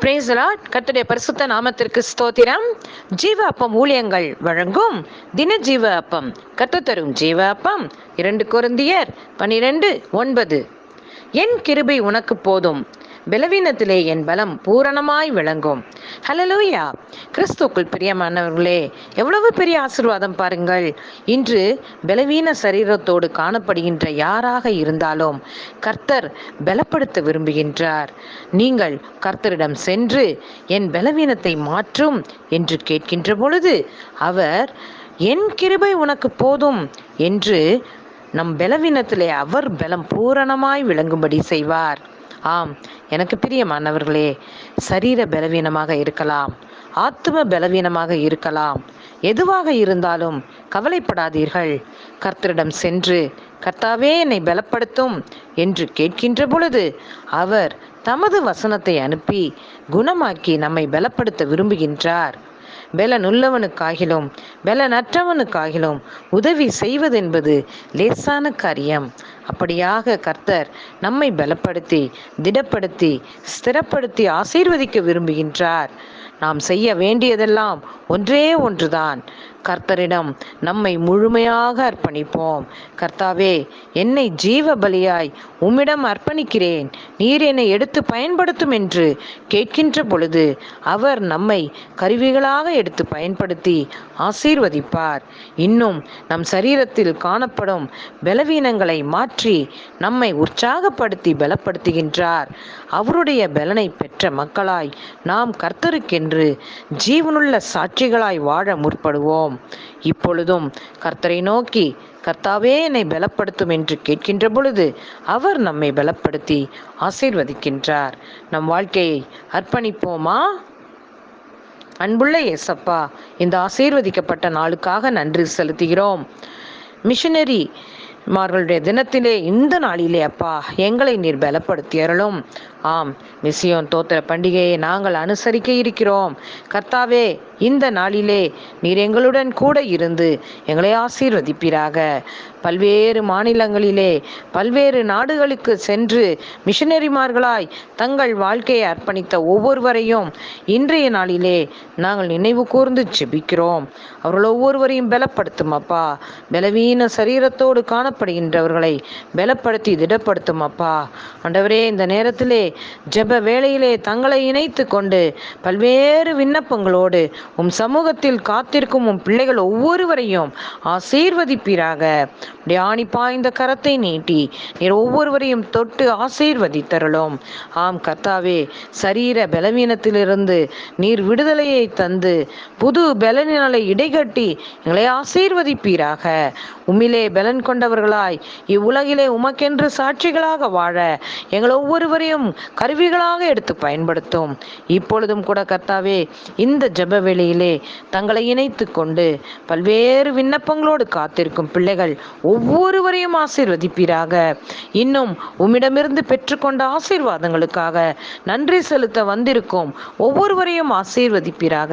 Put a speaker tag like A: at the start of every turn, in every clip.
A: பிரேசலாட் கத்துடைய பரிசுத்த நாமத்திற்கு ஸ்தோத்திரம். ஜீவ அப்பம் ஊழியங்கள் வழங்கும் தின ஜீவ அப்பம் கத்து தரும் ஜீவ அப்பம் இரண்டு குருந்தியர் பனிரெண்டு ஒன்பது. என் கிருபை உனக்கு போதும். பலவீனத்திலே என் பலம் பூரணமாய் விளங்கும். ஹலலூயா கிறிஸ்துக்குள் பிரியமானவர்களே எவ்வளவு பெரிய ஆசிர்வாதம் பாருங்கள். இன்று பலவீன சரீரத்தோடு காணப்படுகின்ற யாராக இருந்தாலும் கர்த்தர் பலப்படுத்த விரும்புகின்றார். நீங்கள் கர்த்தரிடம் சென்று என் பலவீனத்தை மாற்றும் என்று கேட்கின்ற பொழுது அவர் என் கிருபை உனக்கு போதும் என்று நம் பலவீனத்திலே அவர் பலம் பூரணமாய் விளங்கும்படி செய்வார். ஆம் எனக்கு பிரியமானவர்களே சரீர பலவீனமாக இருக்கலாம் ஆத்ம பலவீனமாக இருக்கலாம். எதுவாக இருந்தாலும் கவலைப்படாதீர்கள். கர்த்தரிடம் சென்று கர்த்தாவே என்னை பலப்படுத்தும் என்று கேட்கின்ற பொழுது அவர் தமது வசனத்தை அனுப்பி குணமாக்கி நம்மை பலப்படுத்த விரும்புகின்றார். பலனுள்ளவனுக்காகிலும் பலனற்றவனுக்காகிலும் உதவி செய்வதென்பது லேசான காரியம். அப்படியாக கர்த்தர் நம்மை பலப்படுத்தி திடப்படுத்தி ஸ்திரப்படுத்தி ஆசீர்வதிக்க விரும்புகின்றார். நாம் செய்ய வேண்டியதெல்லாம் ஒன்றே ஒன்றுதான். கர்த்தரிடம் நம்மை முழுமையாக அர்ப்பணிப்போம். கர்த்தாவே என்னை ஜீவ பலியாய் உம்மிடம் அர்ப்பணிக்கிறேன். நீர் என்னை எடுத்து பயன்படுத்தும் என்று கேட்கின்ற பொழுது அவர் நம்மை கருவிகளாக எடுத்து பயன்படுத்தி ஆசீர்வதிப்பார். இன்னும் நம் சரீரத்தில் காணப்படும் பலவீனங்களை மாற்றி நம்மை உற்சாகப்படுத்தி பலப்படுத்துகின்றார். அவருடைய பலனை பெற்ற மக்களாய் நாம் கர்த்தருக்கென்று ஜீவனுள்ள சாட்சிகளாய் வாழ முற்படுவோம். இப்பொழுதும் கர்த்தரை நோக்கி கர்த்தாவே என்னை பலப்படுத்தும் என்று கேட்கின்ற பொழுது அவர் நம்மை பலப்படுத்தி ஆசீர்வதிக்கின்றார். நம் வாழ்க்கையை அர்ப்பணிப்போமா? அன்புள்ள ஏசப்பா இந்த ஆசீர்வதிக்கப்பட்ட நாளுக்காக நன்றி செலுத்துகிறோம். மிஷனரி மார்களுடைய தினத்திலே இந்த நாளிலே அப்பா எங்களை நீர் பலப்படுத்தி அருளும் ஆம் மிசியோன் தோத்திர பண்டிகையை நாங்கள் அனுசரிக்க இருக்கிறோம். கர்த்தாவே இந்த நாளிலே நீர் எங்களுடன் கூட இருந்து எங்களை ஆசீர்வதிப்பீராக. பல்வேறு மாநிலங்களிலே பல்வேறு நாடுகளுக்கு சென்று மிஷனரிமார்களாய் தங்கள் வாழ்க்கையை அர்ப்பணித்த ஒவ்வொருவரையும் இன்றைய நாளிலே நாங்கள் நினைவு கூர்ந்து ஜெபிக்கிறோம். அவர்கள் ஒவ்வொருவரையும் பலப்படுத்தும் அப்பா. பலவீன சரீரத்தோடு காணப்படுகின்றவர்களை பலப்படுத்தி திடப்படுத்தும் அப்பா. ஆண்டவரே இந்த நேரத்திலே ஜெப வேளையிலே தங்களை இணைத்து கொண்டு பல்வேறு விண்ணப்பங்களோடு உம் சமூகத்தில் காத்திருக்கும் உம் பிள்ளைகள் ஒவ்வொருவரையும் ஆசீர்வதிப்பீராக. ஆணி பாய்ந்த கரத்தை நீட்டி நீர் ஒவ்வொருவரையும் தொட்டு ஆசீர்வதித்தருளும். ஆம் கர்த்தாவே சரீர பலவீனத்திலிருந்து நீர் விடுதலையை தந்து புது பலனினலை இடைகட்டி எங்களை ஆசீர்வதிப்பீராக. உம்மிலே பலன் கொண்டவர்களாய் இவ்வுலகிலே உமக்கென்று சாட்சிகளாக வாழ எங்கள் ஒவ்வொருவரையும் கருவிகளாக எடுத்து பயன்படுத்தும். இப்பொழுதும் கூட கர்த்தாவே இந்த ஜபவெளி வேளையிலே தங்களை இணைத்து கொண்டு பல்வேறு விண்ணப்பங்களோடு காத்திருக்கும் பிள்ளைகள் ஒவ்வொருவரையும் ஆசீர்வதிப்பீராக. இன்னும் உம்மிடமிருந்து பெற்றுக்கொண்ட ஆசீர்வாதங்களுக்காக நன்றி செலுத்த வந்திருக்கும் ஒவ்வொருவரையும் ஆசீர்வதிப்பீராக.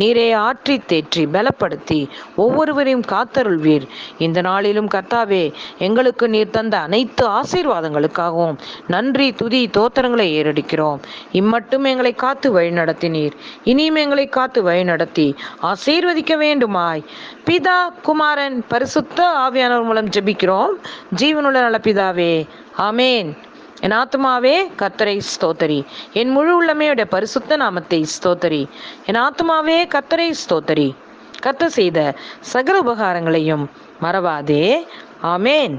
A: நீரே ஆற்றி தேற்றி பலப்படுத்தி ஒவ்வொருவரையும் காத்தருள்வீர். இந்த நாளிலும் கர்த்தாவே எங்களுக்கு நீர் தந்த அனைத்து ஆசீர்வாதங்களுக்காகவும் நன்றி துதி தோத்திரங்களை ஏறடிக்கிறோம். இம்மட்டும் எங்களை காத்து வழி நடத்தினீர் இனியும் எங்களை காத்து வழி நடத்தி ஆசீர்வதிக்க வேண்டுமாய். பிதா குமாரன் பரிசுத்த ஆவியானவர் மூலம் ஜெபிக்கிறோம். ஜீவனுள்ள நல பிதாவே ஆமேன். என் ஆத்மாவே கத்தரை ஸ்தோத்தரி. என் முழு உள்ளமையுடைய பரிசுத்த நாமத்தை ஸ்தோத்தரி. என் ஆத்மாவே கத்தரை ஸ்தோத்தரி. கத்த செய்த சகல உபகாரங்களையும் மறவாதே. ஆமேன்.